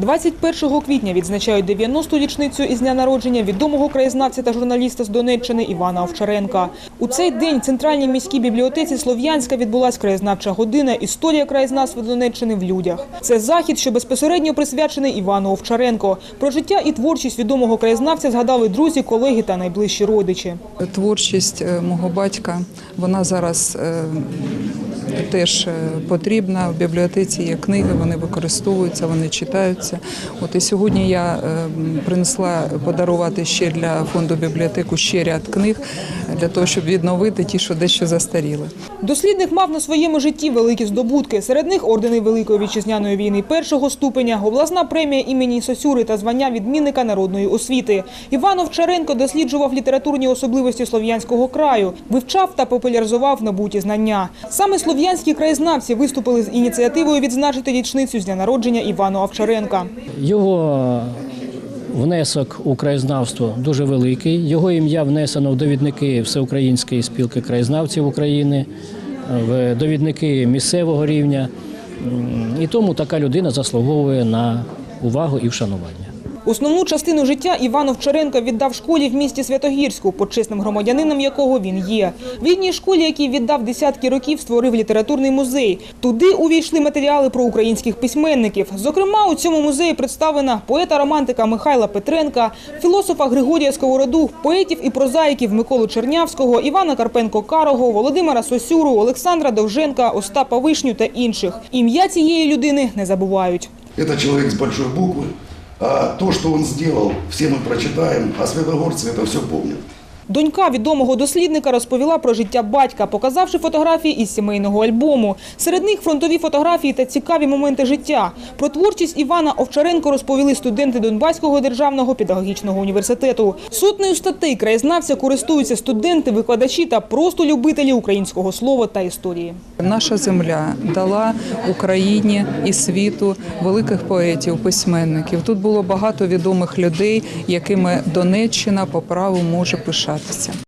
21 квітня відзначають 90-ту річницю із дня народження відомого краєзнавця та журналіста з Донеччини Івана Овчаренка. У цей день в центральній міській бібліотеці Слов'янська відбулась краєзнавча година Історія краєзнавства Донеччини в людях. Це захід, що безпосередньо присвячений Івану Овчаренко. Про життя і творчість відомого краєзнавця згадали друзі, колеги та найближчі родичі. Творчість е, мого батька вона зараз е, теж е, потрібна. В бібліотеці є книги, вони використовуються, вони читаються. От і сьогодні я е, принесла подарувати ще для фонду бібліотеку ще ряд книг для того, щоб відновити ті, що дещо застаріли. Дослідник мав на своєму житті великі здобутки. Серед них ордени Великої вітчизняної війни першого ступеня, обласна премія імені Сосюри та звання відмінника народної освіти. Іван Овчаренко досліджував літературні особливості слов'янського краю, вивчав та популяризував набуті знання. Саме слов'янські краєзнавці виступили з ініціативою відзначити річницю з дня народження Івана Овчаренка. Його внесок у краєзнавство дуже великий. Його ім'я внесено в довідники Всеукраїнської спілки краєзнавців України, в довідники місцевого рівня. І тому така людина заслуговує на увагу і вшанування. Основну частину життя Іван Овчаренко віддав школі в місті Святогірську, почесним громадянином якого він є. В рідній школі, якій віддав десятки років, створив літературний музей. Туди увійшли матеріали про українських письменників. Зокрема, у цьому музеї представлена поета-романтика Михайла Петренка, філософа Григорія Сковороду, поетів і прозаїків Миколу Чернявського, Івана Карпенко-Карого, Володимира Сосюру, Олександра Довженка, Остапа Вишню та інших. Ім'я цієї людини не забувають. Это человек с большой буквы, а то, что он сделал, все мы прочитаем, а святогорцы это все помнят. Донька відомого дослідника розповіла про життя батька, показавши фотографії із сімейного альбому. Серед них фронтові фотографії та цікаві моменти життя. Про творчість Івана Овчаренко розповіли студенти Донбаського державного педагогічного університету. Сотнею статей краєзнавця користуються студенти, викладачі та просто любителі українського слова та історії. Наша земля дала Україні і світу великих поетів, письменників. Тут було багато відомих людей, якими Донеччина по праву може пишатися.